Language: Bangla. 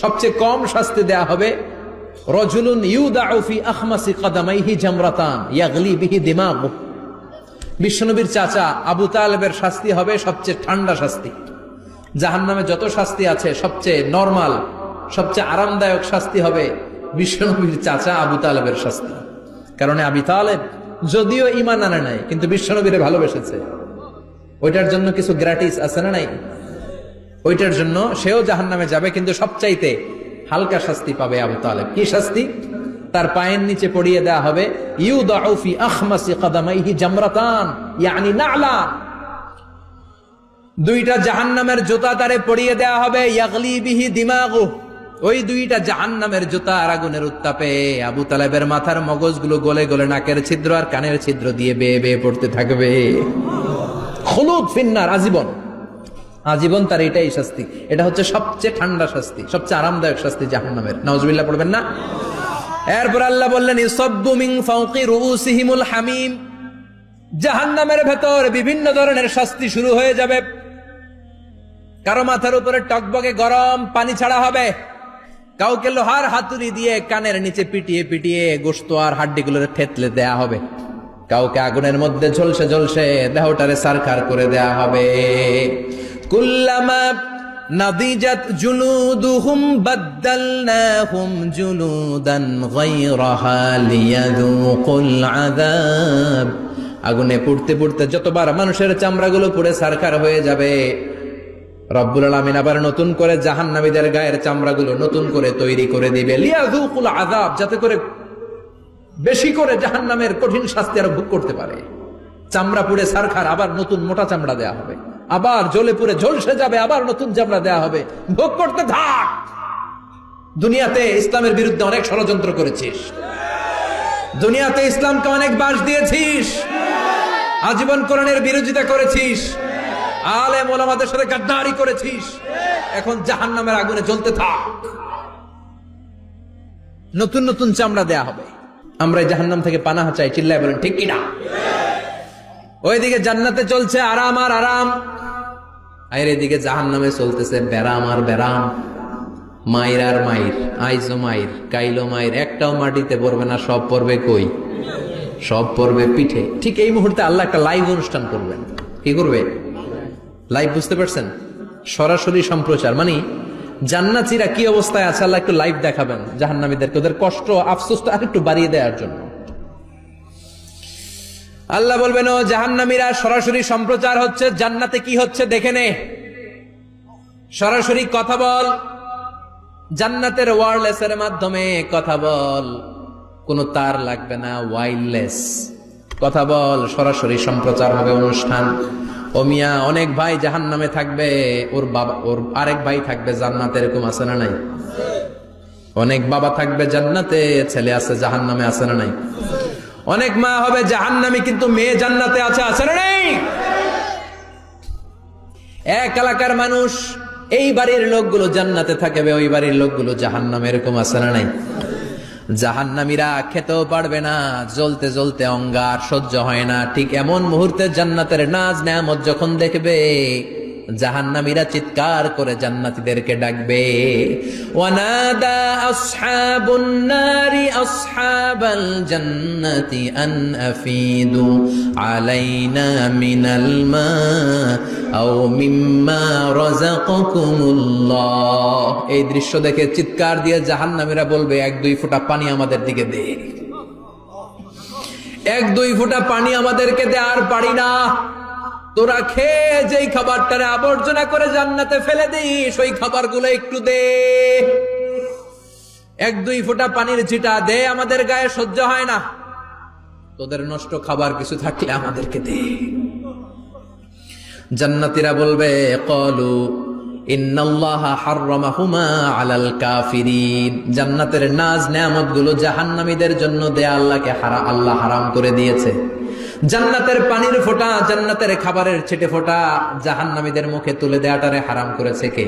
সবচেয়ে কম শাস্তি দেয়া হবে, রজুলুন ইউদাউ ফি আখমাসি কাদামাইহি জামরাতান, ইয়াগলি বিহি দিমাগু। বিশ্বনবীর চাচা আবু তালেবের শাস্তি হবে সবচেয়ে ঠান্ডা শাস্তি। জাহান্নামে যত শাস্তি আছে, সবচেয়ে নরমাল, সবচেয়ে আরামদায়ক শাস্তি হবে বিশ্বনবীর চাচা আবু তালেবের শাস্তি। কারণ আবি তালেব যদিও ইমান আনে নাই, কিন্তু বিশ্বনবীরে ভালোবেসেছে। ওইটার জন্য কিছু গ্র্যাটিস আছে না নাই? ওইটার জন্য সেও জাহান নামে যাবে, কিন্তু সবচাইতে হালকা শাস্তি পাবে আবু তালেব। কি শাস্তি? তার পায়ের নিচে পড়িয়ে দেওয়া হবে ইউ দাউফি আখমাসি কাদামাইহি জামরাতান, ইয়ানি নালা। দুইটা জাহান্নামের জুতা তারে পড়িয়ে দেওয়া হবে, ইয়াগলি বিহি দিমাগু। ওই দুইটা জাহান্নামের জুতা আর আগুনের উত্তাপে আবু তালেবের মাথার মগজগুলো গলে গলে নাকের ছিদ্র আর কানের ছিদ্র দিয়ে বেয়ে বেয়ে পড়তে থাকবে। হলুদ ফিন্নার, আজীবন। আজীবন তার এটাই শাস্তি। এটা হচ্ছে সবচেয়ে ঠান্ডা শাস্তি, সবচেয়ে আরামদায়ক শাস্তি জাহান্নামের। নওয়াজবিল্লাহ পড়বেন না? এরপর আল্লাহ বললেন হামিম। জাহান্নামের ভেতর বিভিন্ন ধরনের শাস্তি শুরু হয়ে যাবে। কারও মাথার উপরে টকবকে গরম পানি ছাড়া হবে। কাউকে লোহার হাতুড়ি দিয়ে কানের নিচে পিটিয়ে পিটিয়ে গোস্ত আর হাড্ডিগুলোর থেতলে দেয়া হবে। কাউকে আগুনের মধ্যে ঝলসে ঝলসে দেহটারে সারখার করে দেয়া হবে। কুল্লামা নাদিজাত জুলুদুহুম বাদ্দালনাহুম জুলুদান গায়রাহা লিয়াযুকুল আযাব। আগুনে পুড়তে পুড়তে যতবার মানুষের চামড়াগুলো পুড়ে সারখার হয়ে যাবে, রব্বুল আলামিন আবার নতুন করে জাহান্নামীদের গায়ের চামড়াগুলো নতুন করে তৈরি করে দিবে। লিয়াযুকুল আযাব, যাতে করে বেশি করে জাহান্নামের কঠিন শাস্তি আরও ভোগ করতে পারে। চামড়া পুড়ে সারখার, আবার নতুন মোটা চামড়া দেয়া হবে। আবার জ্বলে পুড়ে ঝলসে যাবে, আবার নতুন চামড়া দেয়া হবে। ভোগ করতে থাক! দুনিয়াতে ইসলামের বিরুদ্ধে অনেক ষড়যন্ত্র করেছিস। দুনিয়াতে ইসলামকে অনেক বাস দিয়েছিস। আজীবন কোরআনের বিরোধিতা করেছিস। আলে মোলামাদের সাথে গাদ্দারি করেছিস। এখন জাহান্নামের আগুনে জ্বলতে থাক। নতুন নতুন চামড়া দেয়া হবে। আমরা এই জাহান্নাম থেকে পানাহা চাই, চিল্লায় বলেন, ঠিক কিনা? ওইদিকে জান্নাতে চলছে আরাম আর আরাম। আর এদিকে জাহান্নামে চলতেছে ব্যারাম আর ব্যারাম। মায়ের আর মায়ের আইজো মায়ের কাইলো মায়ের, একটাও মাটিতে পড়বে না, সব পড়বে কই? সব পড়বে পিঠে। ঠিক এই মুহূর্তে আল্লাহ একটা লাইভ অনুষ্ঠান করবেন। কি করবে? লাইভ বুঝতে পারছেন? সরাসরি সম্প্রচার। মানে জান্নাতিরা কি অবস্থায় আছে? আল্লাহ একটু লাইভ দেখাবেন জাহান্নামীদেরকে। ওদের কষ্ট, আফসোসটা আর একটু বাড়িয়ে দেওয়ার জন্য। আল্লাহ বলবেন, ও জাহান্নামীরা, সরাসরি সম্প্রচার হচ্ছে, জান্নাতে কি হচ্ছে দেখে নে। সরাসরি কথা বল। জান্নাতের ওয়ারলেস এর মাধ্যমে কথা বল। কোনো তার লাগবে না ওয়াইল্ডলেস কথা বল, সরাসরি সম্প্রচার হবে অনুষ্ঠান। ও মিয়া, অনেক ভাই জাহান নামে থাকবে, ওর বাবা, ওর আরেক ভাই থাকবে জান্নাতে, এরকম আছে না নাই? অনেক বাবা থাকবে জান্নাতে, ছেলে আছে জাহান নামে আছে না নাই? অনেক মা হবে জাহান নামে কিন্তু মেয়ে জান্নাতে আছে আছে না নেই? এক এলাকার মানুষ, এই বাড়ির লোকগুলো জান্নাতে থাকবে, ওই বাড়ির লোকগুলো জাহান নামে এরকম আছে না নাই? জাহান্নামীরা খেতেও পারবে না, জ্বলতে জ্বলতে অঙ্গার সহ্য হয় না, ঠিক এমন মুহূর্তে জান্নাতের নাজ নেয়ামত যখন দেখবে জাহান্নামীরা চিৎকার করে জান্নাতীদেরকে ডাকবে। আলাইনা এই দৃশ্য দেখে চিৎকার দিয়ে জাহান্নামীরা বলবে, এক, দুই ফোঁটা পানি আমাদের দিকে দে। এক, দুই ফোঁটা পানি আমাদেরকে দে, আর পারি না। তোরা খেয়ে যেই খাবারটারে আবর্জনা করে জান্নাতে ফেলে দিস, ওই খাবারগুলো একটু দে। এক দুই ফোঁটা পানির ছিটা দে, আমাদের গায়ে সহ্য হয় না। তোদের নষ্ট খাবার কিছু থাকলে আমাদেরকে দে। জান্নাতিরা বলবে, কলু জান্নাতের নাজ নেয়ামতগুলো জাহান্নামীদের জন্য দেয়া আল্লাহকে হারা, আল্লাহ হারাম করে দিয়েছে। জান্নাতের পানির ফোঁটা, জান্নাতের খাবারের ছেটে ফোঁটা জাহান্নামীদের মুখে তুলে দেয়াটারে হারাম করেছে কে?